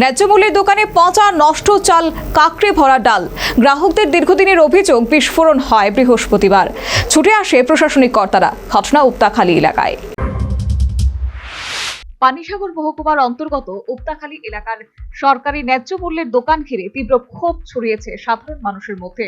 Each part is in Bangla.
ন্যায্য মূল্যের দোকানে পচা নষ্ট চাল, কাকড়ে ভরা ডাল। গ্রাহকদের দীর্ঘদিনের অভিযোগ বিস্ফোরণ হয় বৃহস্পতিবার। ছুটে আসে প্রশাসনিক কর্তারা। ঘটনা উপতাখালী এলাকায়। পানিসাগর মহকুমার অন্তর্গত উপতাখালী এলাকার সরকারি ন্যায্য মূল্যের দোকান ঘিরে তীব্র ক্ষোভ ছড়িয়েছে সাধারণ মানুষের মধ্যে।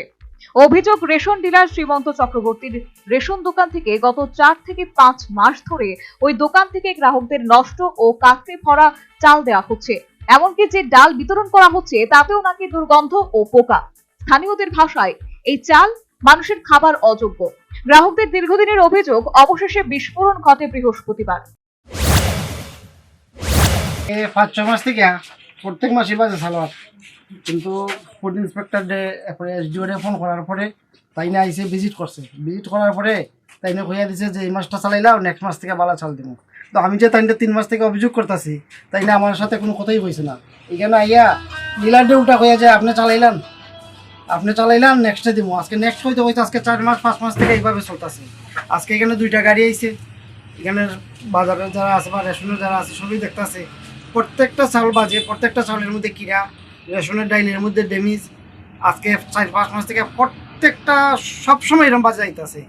অভিযোগ, রেশন ডিলার শ্রীমন্ত চক্রবর্তীর রেশন দোকান থেকে গত চার থেকে পাঁচ মাস ধরে ওই দোকান থেকে গ্রাহকদের নষ্ট ও কাকড়ে ভরা চাল দেওয়া হচ্ছে। এমনকি যে ডাল বিতরণ করা হচ্ছে, তাতেও নাকি দুর্গন্ধ ও পোকা। স্থানীয়দের ভাষায় এই চাল মানুষের খাবার অযোগ্য। গ্রাহকদের দীর্ঘদিনের অভিযোগ, অবশেষে বিস্ফোরণ ঘটে বৃহস্পতিবার। পাঁচ ছ মাস থেকে প্রত্যেক মাসে বাজে সালোয়ার। কিন্তু ফুড ইন্সপেক্টর ডে এরপরে এসডিও ডে ফোন করার পরে তাই না আইসে ভিজিট করছে। ভিজিট করার পরে তাই না কইয়া দিছে যে, এই মাসটা চালাইলাও নেক্সট মাস থেকে বালা চাল দিব তো আমি যে তাইনটা তিন মাস থেকে অভিযোগ করতেছি তাই না আমার সাথে কোনো কথাই কইছে না। এখানে আইয়া ডিলার ডে উল্টা কইয়া যে, আপনি চালাইলাম আপনি চালাইলাম নেক্সটে দিব আজকে নেক্সট হইতে হইতে আজকে চার মাস, পাঁচ মাস থেকে এইভাবে চলতেছে। আজকে এখানে দুইটা গাড়ি আইছে। এখানে বাজারে যারা আছে বা রেশনের যারা আছে, সবই দেখতেছে। প্রত্যেকটা চাউল বাজে, প্রত্যেকটা চাউলের মধ্যে কিরা, রেশনের ডাইলের মধ্যে ড্যামেজ আজকে চার পাঁচ মাস থেকে প্রত্যেকটা সবসময় এরকম বাজে যাইতেছে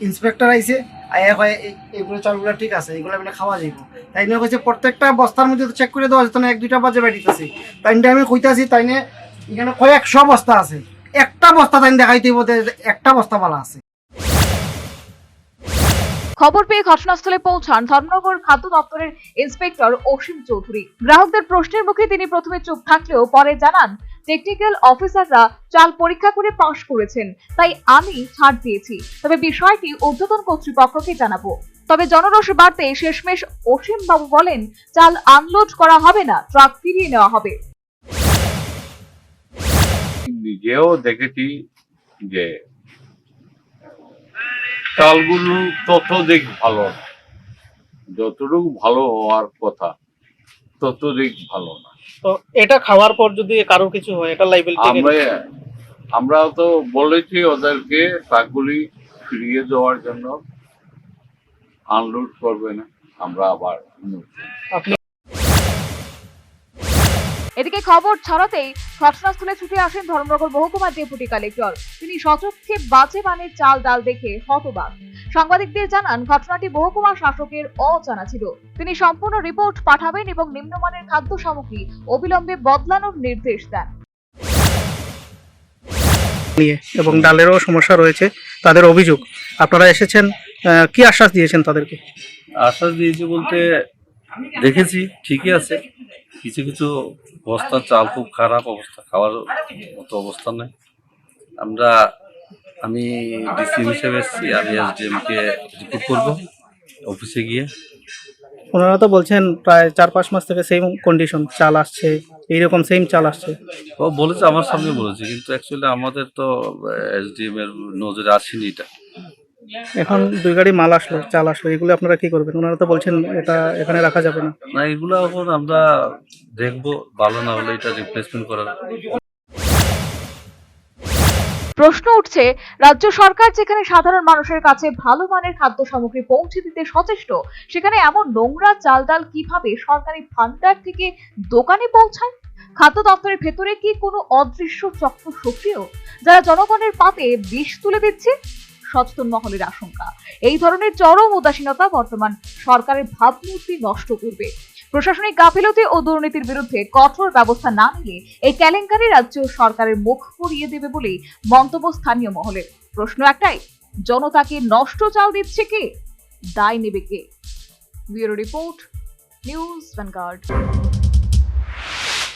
ইন্সপেক্টর আইছে, আয়া এই- এইগুলো চাউলগুলো ঠিক আছে, এগুলো বলে খাওয়া যাইব। তাই নিয়ে কইছে, প্রত্যেকটা বস্তার মধ্যে তো চেক করে দেওয়া যেত না এক, দুইটা বাজে বেরিতেছে তাই নিয়ে আমি কইতাছি তাই নিয়ে এখানে কয়েকশো বস্তা আছে, একটা বস্তা তাই দেখাইতে একটা বস্তা বালা আছে। খবর পেয়ে ঘটনাস্থলে পৌঁছান ধর্মনগর খাদ্য দপ্তরের ইন্সপেক্টর অসীম চৌধুরী। গ্রাহকদের প্রশ্নের মুখে তিনি প্রথমে চুপ থাকলেও পরে জানান টেকনিক্যাল অফিসাররা চাল পরীক্ষা করে পাশ করেছেন, তাই আমি ছাড় দিয়েছি তবে বিষয়টি ঊর্ধ্বতন কর্তৃপক্ষকে জানাব। তবে জনরোষ বাড়তে শেষমেশ অসীম বাবু বলেন, চাল আনলোড করা হবে না, ট্রাক ফিরিয়ে নেওয়া হবে। নিজেও দেখেছি যে চালগুলো ততদিক ভালো। না যতটুকু ভালো হওয়ার কথা ততদিক ভালো না। তো এটা খাওয়ার পর যদি কারও কিছু হয় এটা লাইবেল আমরা আমরা তো বলেছি ওদেরকে ট্রাকগুলি ফিরিয়ে দেওয়ার জন্য আনলোড করবে না আমরা আবার আপনি এদিকে খবর ছড়াতেই ঘটনাস্থলে ছুটে আসেন ধর্মনগর মহকুমার ডেপুটি কালেক্টর। তিনি সচক্ষে বাজে মানের চাল ডাল দেখে হতবাক। সাংবাদিকদের জানান ঘটনাটি মহকুমা শাসকের অজানা ছিল। তিনি সম্পূর্ণ রিপোর্ট পাঠাবেন এবং নিম্নমানের খাদ্য সামগ্রী অবিলম্বে বদলানোর নির্দেশ দেন। নিয়ে এবং ডালেরও সমস্যা রয়েছে তাদের অভিযোগ। আপনারা এসেছেন আহ, কি আশ্বাস দিয়েছেন তাদেরকে? আশ্বাস দিয়েছি বলতে দেখেছি ঠিকই আছে। কিছু কিছু বস্তার চাল খুব খারাপ অবস্থা খাওয়ার মতো অবস্থা নেই। আমরা আমি ডিসি হিসেবে এসেছি আমি এসডিএম কে রিপোর্ট করব অফিসে গিয়ে। ওনারা তো বলছেন প্রায় চার পাঁচ মাস থেকে সেম কন্ডিশন চাল আসছে এইরকম সেম চাল আসছে। ও বলেছে আমার সামনে বলেছে কিন্তু অ্যাকচুয়ালি আমাদের তো এস এসডিএম এর নজরে আসেনি এটা। এখন দুই গাড়ি মাল আসলো চাল আসলো এগুলো আপনারা কি করবেন? ওনারা তো বলছেন এটা এখানে রাখা যাবে না। না এগুলো এখন আমরা দেখব ভালো না হলে এটা রিপ্লেসমেন্ট করার। প্রশ্ন উঠছে রাজ্য সরকার যেখানে সাধারণ মানুষের কাছে ভালো মানের খাদ্য সামগ্রী পৌঁছে দিতে সচেষ্ট সেখানে এমন নোংরা চাল ডাল কীভাবে সরকারি ভান্ডার থেকে দোকানে পৌঁছায়? খাদ্য দপ্তরের ভেতরে কি কোনো অদৃশ্য চক্র সক্রিয় যারা জনগণের পাতে বিষ তুলে দিচ্ছে? সচেতন মহলের আশঙ্কা। এই ধরনের চরম উদাসীনতা বর্তমান সরকারের ভাবমূর্তি নষ্ট করবে। প্রশাসনিক গাফিলতি ও দুর্নীতির বিরুদ্ধে কঠোর ব্যবস্থা না নিলে এই কেলেঙ্কারি রাজ্য সরকারের মুখ পুড়িয়ে দেবে বলেই মন্তব্য স্থানীয় মহলের। প্রশ্ন একটাই, জনতাকে নষ্ট চাল দিচ্ছে কে? দায় নেবে কে? Bureau report, news Vanguard.